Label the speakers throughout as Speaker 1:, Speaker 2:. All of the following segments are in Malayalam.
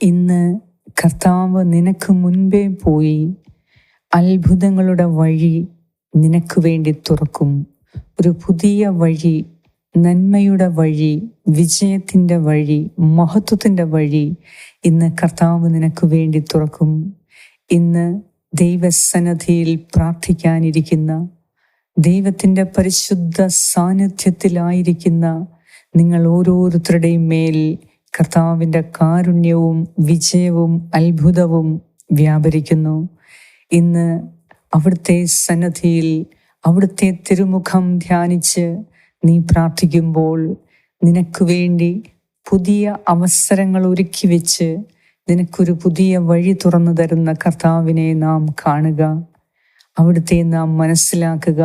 Speaker 1: ഇന്ന് കർത്താവ് നിനക്ക് മുൻപേ പോയി അത്ഭുതങ്ങളുടെ വഴി നിനക്ക് വേണ്ടി തുറക്കും. ഒരു പുതിയ വഴി നന്മയുടെ വഴി വിജയത്തിന്റെ വഴി മഹത്വത്തിന്റെ വഴി ഇന്ന് കർത്താവ് നിനക്ക് വേണ്ടി തുറക്കും. ഇന്ന് ദൈവസന്നദ്ധിയിൽ പ്രാർത്ഥിക്കാനിരിക്കുന്ന ദൈവത്തിന്റെ പരിശുദ്ധ സാന്നിധ്യത്തിലായിരിക്കുന്ന നിങ്ങൾ ഓരോരുത്തരുടെയും മേൽ കർത്താവിന്റെ കാരുണ്യവും വിജയവും അത്ഭുതവും വ്യാപരിക്കുന്നു. ഇന്ന് അവിടുത്തെ സന്നദ്ധിയിൽ അവിടുത്തെ തിരുമുഖം ധ്യാനിച്ച് നീ പ്രാർത്ഥിക്കുമ്പോൾ നിനക്ക് വേണ്ടി പുതിയ അവസരങ്ങൾ ഒരുക്കി വെച്ച് നിനക്കൊരു പുതിയ വഴി തുറന്നു തരുന്ന കർത്താവിനെ നാം കാണുക. അവിടുത്തെ നാം മനസ്സിലാക്കുക.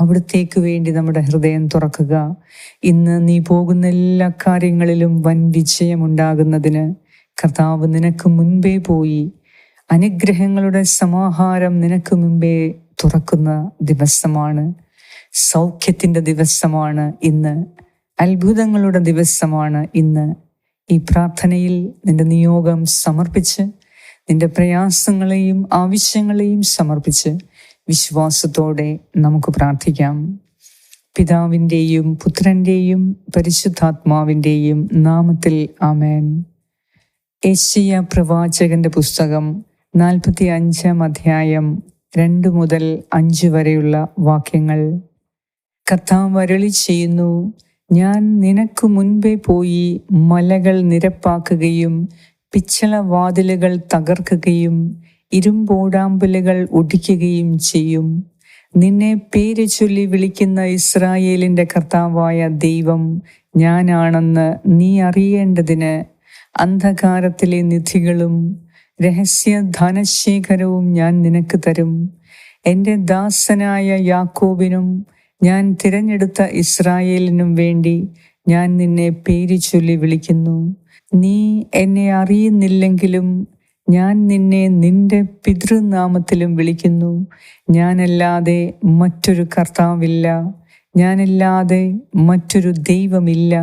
Speaker 1: അവിടത്തേക്ക് വേണ്ടി നമ്മുടെ ഹൃദയം തുറക്കുക. ഇന്ന് നീ പോകുന്ന എല്ലാ കാര്യങ്ങളിലും വൻ വിജയമുണ്ടാകുന്നതിന് കർത്താവ് നിനക്ക് മുൻപേ പോയി. അനുഗ്രഹങ്ങളുടെ സമാഹാരം നിനക്ക് മുൻപേ തുറക്കുന്ന ദിവസമാണ്. സൗഖ്യത്തിന്റെ ദിവസമാണ് ഇന്ന്. അത്ഭുതങ്ങളുടെ ദിവസമാണ് ഇന്ന്. ഈ പ്രാർത്ഥനയിൽ നിന്റെ നിയോഗം സമർപ്പിച്ച് നിന്റെ പ്രയാസങ്ങളെയും ആവശ്യങ്ങളെയും സമർപ്പിച്ച് വിശ്വാസത്തോടെ നമുക്ക് പ്രാർത്ഥിക്കാം. പിതാവിന്റെയും പുത്രന്റെയും പരിശുദ്ധാത്മാവിന്റെയും നാമത്തിൽ ആമേൻ. ഏഷ്യ പ്രവാചകന്റെ പുസ്തകം നാൽപ്പത്തി അഞ്ചാം അധ്യായം രണ്ട് മുതൽ അഞ്ച് വരെയുള്ള വാക്യങ്ങൾ. കർത്താവ് വരളി ചെയ്യുന്നു ഞാൻ നിനക്ക് മുൻപേ പോയി മലകൾ നിരപ്പാക്കുകയും പിച്ചള വാതിലുകൾ തകർക്കുകയും ഇരുമ്പോടാമ്പലുകൾ ഒടിക്കുകയും ചെയ്യും. നിന്നെ പേര് ചൊല്ലി വിളിക്കുന്ന ഇസ്രായേലിന്റെ കർത്താവായ ദൈവം ഞാനാണെന്ന് നീ അറിയേണ്ടതിന് അന്ധകാരത്തിലെ നിധികളും രഹസ്യ ധനശേഖരവും ഞാൻ നിനക്ക് തരും. എന്റെ ദാസനായ യാക്കോബിനും ഞാൻ തിരഞ്ഞെടുത്ത ഇസ്രായേലിനും വേണ്ടി ഞാൻ നിന്നെ പേര് ചൊല്ലി വിളിക്കുന്നു. നീ എന്നെ അറിയുന്നില്ലെങ്കിലും ഞാൻ നിന്നെ നിന്റെ പിതൃനാമത്തിലും വിളിക്കുന്നു. ഞാനല്ലാതെ മറ്റൊരു കർത്താവില്ല. ഞാനല്ലാതെ മറ്റൊരു ദൈവമില്ല.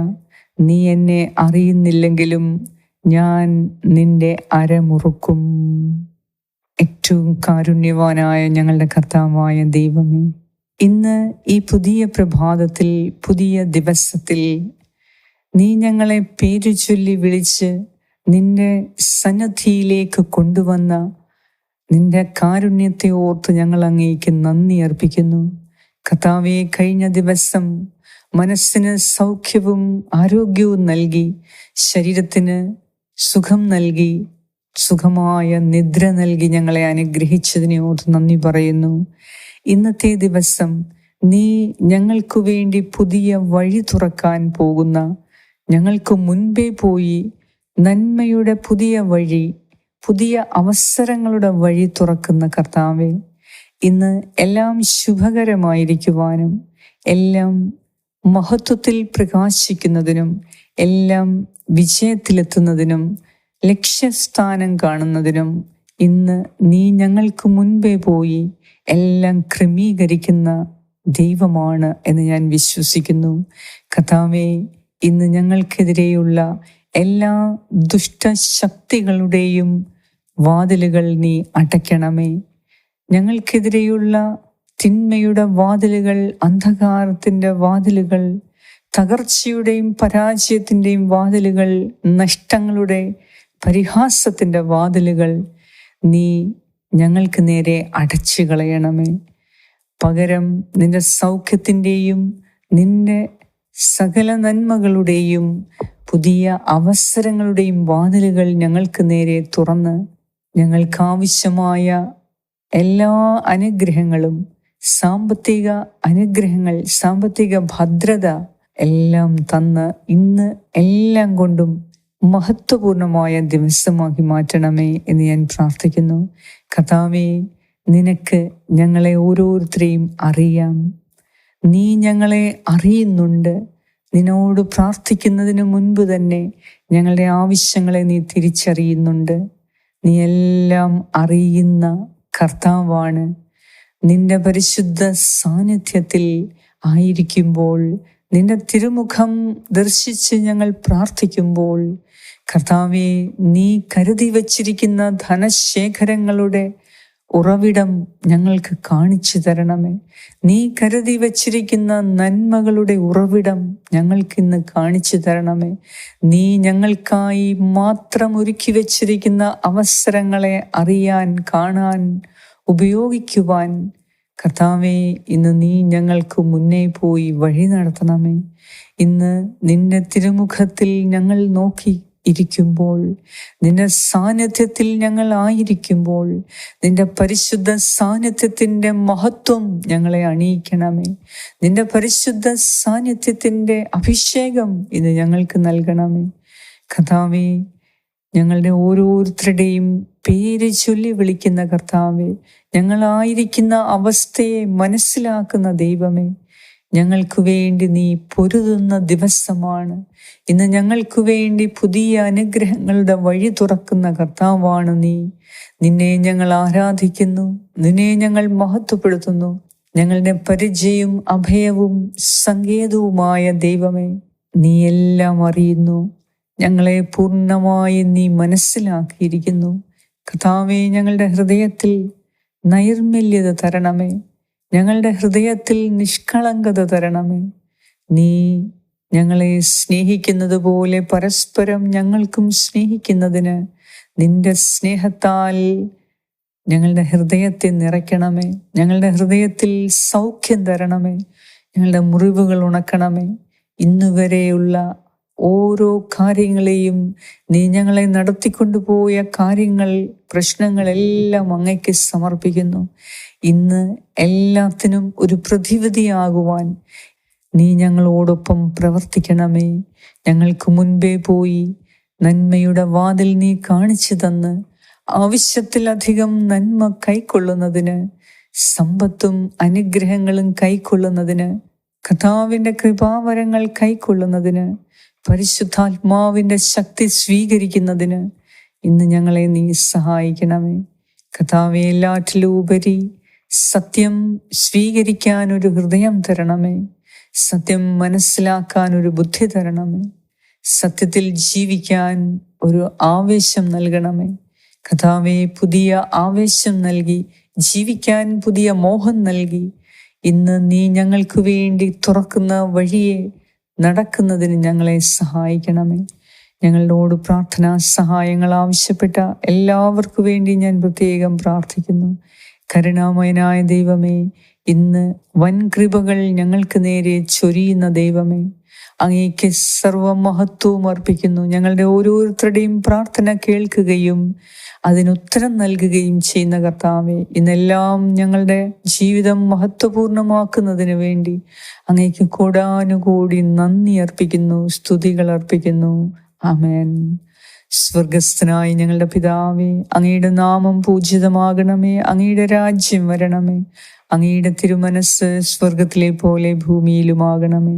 Speaker 1: നീ എന്നെ അറിയുന്നില്ലെങ്കിലും ഞാൻ നിന്റെ അരമുറുക്കും. ഏറ്റവും കാരുണ്യവാനായ ഞങ്ങളുടെ കർത്താവായ ദൈവമേ ഇന്ന് ഈ പുതിയ പ്രഭാതത്തിൽ പുതിയ ദിവസത്തിൽ നീ ഞങ്ങളെ പേരു ചൊല്ലി വിളിച്ച് നിന്റെ സന്നദ്ധിയിലേക്ക് കൊണ്ടുവന്ന നിന്റെ കാരുണ്യത്തെ ഓർത്ത് ഞങ്ങൾ അങ്ങേക്ക് നന്ദി അർപ്പിക്കുന്നു. കഥാവെ കഴിഞ്ഞ ദിവസം മനസ്സിന് സൗഖ്യവും ആരോഗ്യവും നൽകി ശരീരത്തിന് സുഖം നൽകി സുഖമായ നിദ്ര നൽകി ഞങ്ങളെ അനുഗ്രഹിച്ചതിനെ ഓർത്ത് നന്ദി പറയുന്നു. ഇന്നത്തെ ദിവസം നീ ഞങ്ങൾക്കു വേണ്ടി പുതിയ വഴി തുറക്കാൻ പോകുന്ന ഞങ്ങൾക്ക് മുൻപേ പോയി നന്മയുടെ പുതിയ വഴി പുതിയ അവസരങ്ങളുടെ വഴി തുറക്കുന്ന കർത്താവെ ഇന്ന് എല്ലാം ശുഭകരമായിരിക്കുവാനും എല്ലാം മഹത്വത്തിൽ പ്രകാശിക്കുന്നതിനും എല്ലാം വിജയത്തിലെത്തുന്നതിനും ലക്ഷ്യസ്ഥാനം കാണുന്നതിനും ഇന്ന് നീ ഞങ്ങൾക്ക് മുൻപേ പോയി എല്ലാം ക്രമീകരിക്കുന്ന ദൈവമാണ് എന്ന് ഞാൻ വിശ്വസിക്കുന്നു. കഥാവെ ഇന്ന് ഞങ്ങൾക്കെതിരെയുള്ള എല്ലാ ദുഷ്ടശക്തികളുടെയും വാതിലുകൾ നീ അടയ്ക്കണമേ. ഞങ്ങൾക്കെതിരെയുള്ള തിന്മയുടെ വാതിലുകൾ അന്ധകാരത്തിന്റെ വാതിലുകൾ തകർച്ചയുടെയും പരാജയത്തിന്റെയും വാതിലുകൾ നഷ്ടങ്ങളുടെ പരിഹാസത്തിന്റെ വാതിലുകൾ നീ ഞങ്ങൾക്ക് നേരെ അടച്ചു കളയണമേ പകരം നിന്റെ സൗഖ്യത്തിന്റെയും നിന്റെ സകല നന്മകളുടെയും പുതിയ അവസരങ്ങളുടെയും വാതിലുകൾ ഞങ്ങൾക്ക് നേരെ തുറന്ന് ഞങ്ങൾക്കാവശ്യമായ എല്ലാ അനുഗ്രഹങ്ങളും സാമ്പത്തിക അനുഗ്രഹങ്ങൾ സാമ്പത്തിക ഭദ്രത എല്ലാം തന്ന് ഇന്ന് എല്ലാം കൊണ്ടും മഹത്വപൂർണമായ ദിവസമാക്കി മാറ്റണമേ എന്ന് ഞാൻ പ്രാർത്ഥിക്കുന്നു. കഥാവേ നിനക്ക് ഞങ്ങളെ ഓരോരുത്തരെയും അറിയാം. നീ ഞങ്ങളെ അറിയുന്നുണ്ട്. നിന്നോട് പ്രാർത്ഥിക്കുന്നതിന് മുൻപ് തന്നെ ഞങ്ങളുടെ ആവശ്യങ്ങളെ നീ തിരിച്ചറിയുന്നുണ്ട്. നീ എല്ലാം അറിയുന്ന കർത്താവാണ്. നിന്റെ പരിശുദ്ധ സാന്നിധ്യത്തിൽ ആയിരിക്കുമ്പോൾ നിന്റെ തിരുമുഖം ദർശിച്ച് ഞങ്ങൾ പ്രാർത്ഥിക്കുമ്പോൾ കർത്താവെ നീ കരുതി വച്ചിരിക്കുന്ന ധനശേഖരങ്ങളുടെ ഉറവിടം ഞങ്ങൾക്ക് കാണിച്ചു തരണമേ. നീ കരുതി വച്ചിരിക്കുന്ന നന്മകളുടെ ഉറവിടം ഞങ്ങൾക്ക് ഇന്ന് കാണിച്ചു തരണമേ. നീ ഞങ്ങൾക്കായി മാത്രം ഒരുക്കി വച്ചിരിക്കുന്ന അവസരങ്ങളെ അറിയാൻ കാണാൻ ഉപയോഗിക്കുവാൻ കർത്താവെ ഇന്ന് നീ ഞങ്ങൾക്ക് മുന്നേ പോയി വഴി നടത്തണമേ. ഇന്ന് നിന്റെ തിരുമുഖത്തിൽ ഞങ്ങൾ നോക്കി ഇരിക്കുമ്പോൾ നിന്റെ സാന്നിധ്യത്തിൽ ഞങ്ങൾ ആയിരിക്കുമ്പോൾ നിന്റെ പരിശുദ്ധ സാന്നിധ്യത്തിന്റെ മഹത്വം ഞങ്ങളെ അണിയിക്കണമേ. നിന്റെ പരിശുദ്ധ സാന്നിധ്യത്തിന്റെ അഭിഷേകം ഇത് ഞങ്ങൾക്ക് നൽകണമേ. കഥാവേ ഞങ്ങളുടെ ഓരോരുത്തരുടെയും പേര് ചൊല്ലി വിളിക്കുന്ന കർത്താവെ ഞങ്ങളായിരിക്കുന്ന അവസ്ഥയെ മനസ്സിലാക്കുന്ന ദൈവമേ ഞങ്ങൾക്ക് വേണ്ടി നീ പൊരുതുന്ന ദിവസമാണ്. ഇന്ന് ഞങ്ങൾക്കു വേണ്ടി പുതിയ അനുഗ്രഹങ്ങളുടെ വഴി തുറക്കുന്ന കർത്താവാണ് നീ. നിന്നെ ഞങ്ങൾ ആരാധിക്കുന്നു. നിന്നെ ഞങ്ങൾ മഹത്വപ്പെടുത്തുന്നു. ഞങ്ങളുടെ പരിചയവും അഭയവും സങ്കേതവുമായ ദൈവമേ നീ എല്ലാം അറിയുന്നു. ഞങ്ങളെ പൂർണമായി നീ മനസ്സിലാക്കിയിരിക്കുന്നു. കഥാവെ ഞങ്ങളുടെ ഹൃദയത്തിൽ നൈർമല്യത തരണമേ. ഞങ്ങളുടെ ഹൃദയത്തിൽ നിഷ്കളങ്കത തരണമേ. നീ ഞങ്ങളെ സ്നേഹിക്കുന്നത് പോലെ പരസ്പരം ഞങ്ങൾക്കും സ്നേഹിക്കുന്നതിന് നിന്റെ സ്നേഹത്താൽ ഞങ്ങളുടെ ഹൃദയത്തെ നിറയ്ക്കണമേ. ഞങ്ങളുടെ ഹൃദയത്തിൽ സൗഖ്യം തരണമേ. ഞങ്ങളുടെ മുറിവുകൾ ഉണക്കണമേ. ഇന്നുവരെയുള്ള ഓരോ കാര്യങ്ങളെയും നീ ഞങ്ങളെ നടത്തിക്കൊണ്ടുപോയ കാര്യങ്ങൾ പ്രശ്നങ്ങളെല്ലാം അങ്ങയ്ക്ക് സമർപ്പിക്കുന്നു. ഇന്ന് എല്ലാത്തിനും ഒരു പ്രതിവിധിയാകുവാൻ നീ ഞങ്ങളോടൊപ്പം പ്രവർത്തിക്കണമേ. ഞങ്ങൾക്ക് മുൻപേ പോയി നന്മയുടെ വാതിൽ നീ കാണിച്ചു തന്ന് ആവശ്യത്തിലധികം നന്മ കൈക്കൊള്ളുന്നതിന് സമ്പത്തും അനുഗ്രഹങ്ങളും കൈക്കൊള്ളുന്നതിന് കഥാവിന്റെ കൃപാവരങ്ങൾ കൈക്കൊള്ളുന്നതിന് പരിശുദ്ധാത്മാവിന്റെ ശക്തി സ്വീകരിക്കുന്നതിന് ഇന്ന് ഞങ്ങളെ നീ സഹായിക്കണമേ. കഥാവെ എല്ലാറ്റിലും ഉപരി സത്യം സ്വീകരിക്കാൻ ഒരു ഹൃദയം തരണമേ. സത്യം മനസ്സിലാക്കാൻ ഒരു ബുദ്ധി തരണമേ. സത്യത്തിൽ ജീവിക്കാൻ ഒരു ആവേശം നൽകണമേ. കഥാവെ പുതിയ ആവേശം നൽകി ജീവിക്കാൻ പുതിയ മോഹം നൽകി ഇന്ന് നീ ഞങ്ങൾക്ക് വേണ്ടി തുറക്കുന്ന വഴിയെ നടക്കുന്നതിന് ഞങ്ങളെ സഹായിക്കണമേ. ഞങ്ങളോട് പ്രാർത്ഥനാ സഹായങ്ങൾ ആവശ്യപ്പെട്ട എല്ലാവർക്കു വേണ്ടി ഞാൻ പ്രത്യേകം പ്രാർത്ഥിക്കുന്നു. കരുണാമയനായ ദൈവമേ ഇന്ന് വൻകൃപകൾ ഞങ്ങൾക്ക് നേരെ ചൊരിയുന്ന ദൈവമേ. അങ്ങേക്ക് സർവമഹത്വവും അർപ്പിക്കുന്നു. ഞങ്ങളുടെ ഓരോരുത്തരുടെയും പ്രാർത്ഥന കേൾക്കുകയും അതിനുത്തരം നൽകുകയും ചെയ്യുന്ന കർത്താവെ ഇന്നെല്ലാം ഞങ്ങളുടെ ജീവിതം മഹത്വപൂർണമാക്കുന്നതിന് വേണ്ടി അങ്ങേക്ക് കൂടാനുകൂടി നന്ദി അർപ്പിക്കുന്നു സ്തുതികൾ അർപ്പിക്കുന്നു. ആമേൻ. സ്വർഗസ്ഥനായി ഞങ്ങളുടെ പിതാവേ അങ്ങയുടെ നാമം പൂജിതമാകണമേ അങ്ങയുടെ രാജ്യം വരണമേ അങ്ങയുടെ തിരുമനസ് സ്വർഗത്തിലെ പോലെ ഭൂമിയിലുമാകണമേ.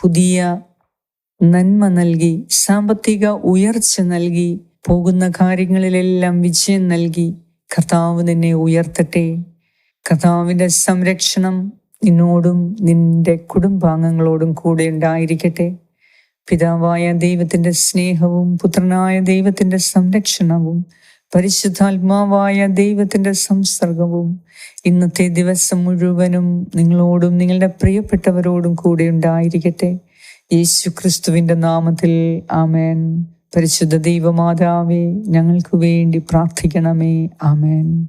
Speaker 1: പുതിയ നന്മ നൽകി സാമ്പത്തിക ഉയർച്ച നൽകി പോകുന്ന കാര്യങ്ങളിലെല്ലാം വിജയം നൽകി. കർത്താവ് നിന്നെ ഉയർത്തട്ടെ. കർത്താവിന്റെ സംരക്ഷണം നിന്നോടും നിന്റെ കുടുംബാംഗങ്ങളോടും കൂടെ ഉണ്ടായിരിക്കട്ടെ. പിതാവായ ദൈവത്തിന്റെ സ്നേഹവും പുത്രനായ ദൈവത്തിന്റെ സംരക്ഷണവും പരിശുദ്ധാത്മാവായ ദൈവത്തിന്റെ സംസർഗവും ഇന്നത്തെ ദിവസം മുഴുവനും നിങ്ങളോടും നിങ്ങളുടെ പ്രിയപ്പെട്ടവരോടും കൂടെ ഉണ്ടായിരിക്കട്ടെ. യേശു ക്രിസ്തുവിന്റെ നാമത്തിൽ ആമേൻ. പരിശുദ്ധ ദൈവമാതാവേ ഞങ്ങൾക്ക് വേണ്ടി പ്രാർത്ഥിക്കണമേ. ആമേൻ.